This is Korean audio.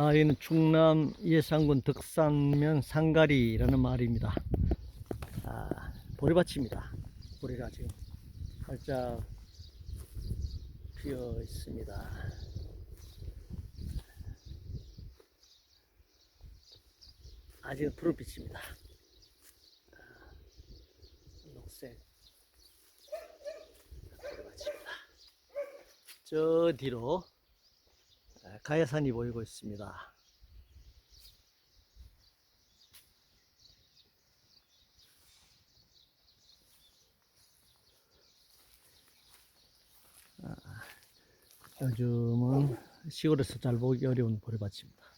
아, 여기는 충남 예산군 덕산면 상가리라는 마을입니다. 아, 보리밭입니다. 보리가 지금 활짝 피어 있습니다. 아직은 푸른빛입니다. 아, 녹색 보리밭입니다. 저 뒤로 아, 가야산이 보이고 있습니다. 아, 요즘은 시골에서 잘 보기 어려운 보리밭입니다.